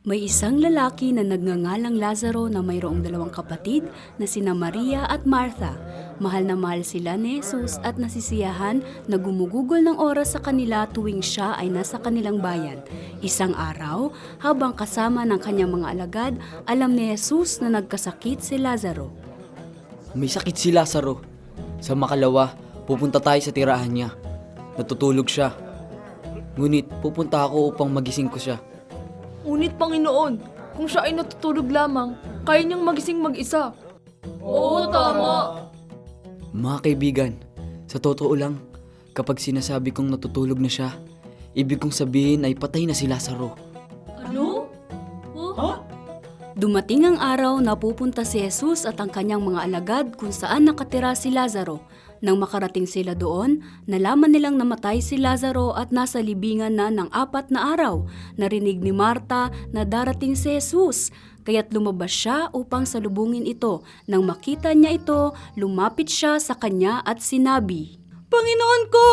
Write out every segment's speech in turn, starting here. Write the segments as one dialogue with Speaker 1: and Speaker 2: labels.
Speaker 1: May isang lalaki na nagngangalang Lazaro na mayroong dalawang kapatid na sina Maria at Martha. Mahal na mahal sila ni Jesus at nasisiyahan na gumugugol ng oras sa kanila tuwing siya ay nasa kanilang bayan. Isang araw, habang kasama ng kanyang mga alagad, alam ni Jesus na nagkasakit si Lazaro.
Speaker 2: May sakit si Lazaro. Sa makalawa, pupunta tayo sa tirahan niya. Natutulog siya. Ngunit pupunta ako upang magising ko siya.
Speaker 3: Ngunit Panginoon, kung siya ay natutulog lamang, kaya niyang magising mag-isa. Oo, tama.
Speaker 2: Mga kaibigan, sa totoo lang, kapag sinasabi kong natutulog na siya, ibig kong sabihin ay patay na si Lazaro.
Speaker 1: Dumating ang araw na pupunta si Jesus at ang kanyang mga alagad kung saan nakatira si Lazaro. Nang makarating sila doon, nalaman nilang namatay si Lazaro at nasa libingan na ng apat na araw. Narinig ni Marta na darating si Jesus, kaya't lumabas siya upang salubungin ito. Nang makita niya ito, lumapit siya sa kanya at sinabi,
Speaker 4: Panginoon ko,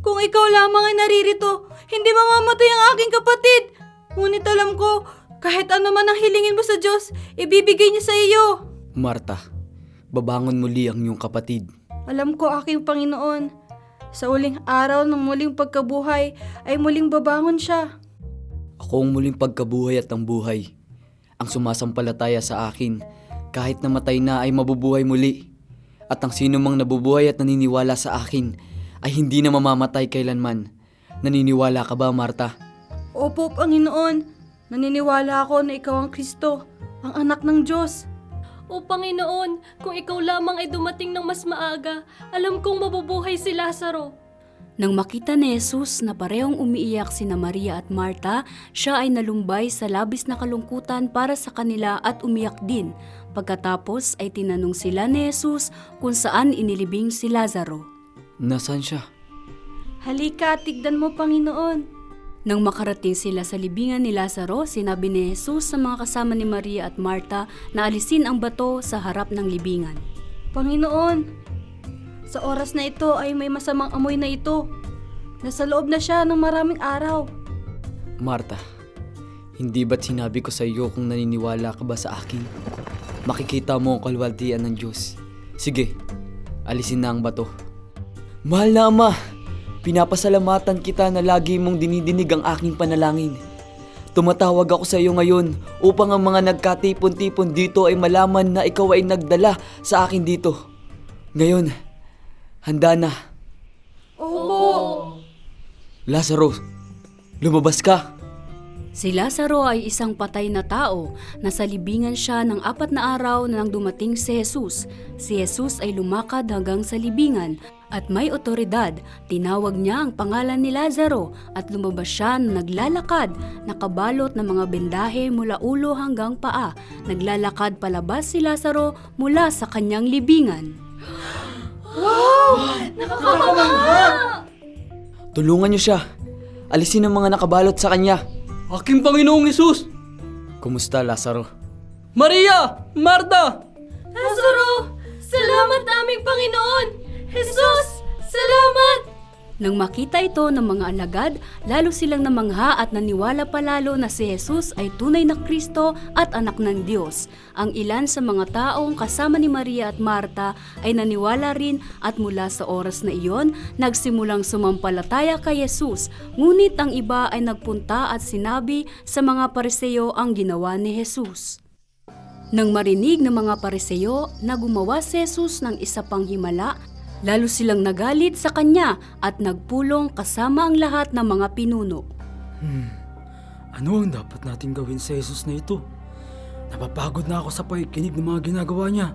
Speaker 4: kung ikaw lamang ay naririto, hindi mamamatay ang aking kapatid. Ngunit alam ko, kahit ano man ang hilingin mo sa Diyos, ibibigay niya sa iyo.
Speaker 2: Marta, babangon muli ang iyong kapatid.
Speaker 4: Alam ko aking Panginoon, sa uling araw ng muling pagkabuhay ay muling babangon siya.
Speaker 2: Ako ang muling pagkabuhay at ang buhay. Ang sumasampalataya sa akin, kahit namatay na ay mabubuhay muli. At ang sino mang nabubuhay at naniniwala sa akin, ay hindi na mamamatay kailanman. Naniniwala ka ba, Marta?
Speaker 4: Opo, Panginoon, naniniwala ako na ikaw ang Kristo, ang anak ng Diyos.
Speaker 3: O Panginoon, kung ikaw lamang ay dumating ng mas maaga, alam kong mabubuhay si Lazaro.
Speaker 1: Nang makita ni Jesus na parehong umiiyak sina Maria at Marta, siya ay nalumbay sa labis na kalungkutan para sa kanila at umiyak din. Pagkatapos ay tinanong sila ni Jesus kung saan inilibing si Lazaro.
Speaker 2: Nasaan siya?
Speaker 4: Halika, tigdan mo, Panginoon.
Speaker 1: Nang makarating sila sa libingan ni Lazaro, sinabi ni Jesus sa mga kasama ni Maria at Marta na alisin ang bato sa harap ng libingan.
Speaker 4: Panginoon, sa oras na ito ay may masamang amoy na ito. Nasa loob na siya ng maraming araw.
Speaker 2: Marta, hindi ba't sinabi ko sa iyo kung naniniwala ka ba sa akin? Makikita mo ang kalwaltian ng Diyos. Sige, alisin na ang bato. Mahal na Ama, pinapasalamatan kita na lagi mong dinidinig ang aking panalangin. Tumatawag ako sa iyo ngayon upang ang mga nagkatipon-tipon dito ay malaman na ikaw ay nagdala sa akin dito. Ngayon, handa na.
Speaker 4: Opo.
Speaker 2: Lazaro, lumabas ka.
Speaker 1: Si Lazaro ay isang patay na tao. Nasa libingan siya ng apat na araw na nang dumating si Jesus. Si Jesus ay lumakad hanggang sa libingan at may otoridad. Tinawag niya ang pangalan ni Lazaro at lumabas siya na naglalakad, nakabalot ng mga bendahe mula ulo hanggang paa. Naglalakad palabas si Lazaro mula sa kanyang libingan.
Speaker 2: Tulungan niyo siya. Alisin ang mga nakabalot sa kanya.
Speaker 5: Aking Panginoong Isus!
Speaker 2: Kumusta, Lazaro?
Speaker 5: Maria! Marta!
Speaker 3: Lazaro! Salamat aming Panginoon! Jesus!
Speaker 1: Nang makita ito ng mga alagad, lalo silang namangha at naniwala palalo na si Jesus ay tunay na Kristo at anak ng Diyos. Ang ilan sa mga taong kasama ni Maria at Marta ay naniwala rin at mula sa oras na iyon, nagsimulang sumampalataya kay Jesus. Ngunit ang iba ay nagpunta at sinabi sa mga pariseo ang ginawa ni Jesus. Nang marinig ng mga pariseo na gumawa si Jesus ng isa pang himala, lalo silang nagalit sa kanya at nagpulong kasama ang lahat ng mga pinuno.
Speaker 5: Ano ang dapat nating gawin sa Jesus na ito? Napapagod na ako sa pakikinig ng mga ginagawa niya.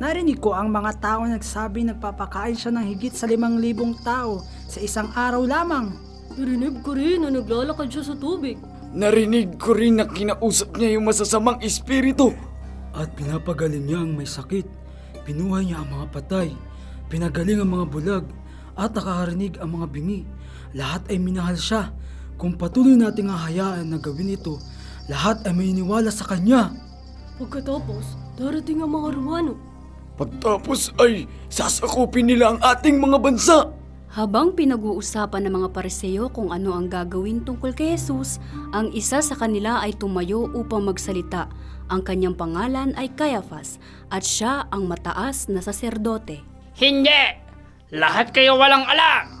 Speaker 6: Narinig ko ang mga tao nagsabi nagpapakain siya ng higit sa limang libong tao sa isang araw lamang.
Speaker 3: Narinig ko rin na naglalakad siya sa tubig.
Speaker 2: Narinig ko rin na kinausap niya yung masasamang espiritu.
Speaker 5: At pinapagaling niya ang may sakit. Pinuhay niya ang mga patay. Pinagaling ang mga bulag. At nakaharinig ang mga bingi. Lahat ay minahal siya. Kung patuloy nating hahayaan na gawin ito, lahat ay may iniwala sa kanya.
Speaker 3: Pagkatapos, darating ang mga Romano.
Speaker 2: Pagtapos ay sasakupin nila ang ating mga bansa.
Speaker 1: Habang pinag-uusapan ng mga pareseyo kung ano ang gagawin tungkol kay Jesus, ang isa sa kanila ay tumayo upang magsalita. Ang kanyang pangalan ay Caiaphas at siya ang mataas na saserdote.
Speaker 7: Hindi! Lahat kayo walang alam!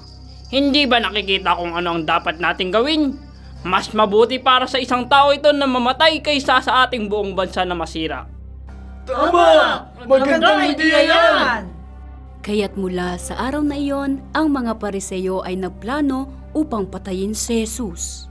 Speaker 7: Hindi ba nakikita kung ano ang dapat nating gawin? Mas mabuti para sa isang tao ito na mamatay kaysa sa ating buong bansa na masira.
Speaker 6: Magandang idea yan!
Speaker 1: Kaya't mula sa araw na iyon, ang mga pareseyo ay nagplano upang patayin si Jesus.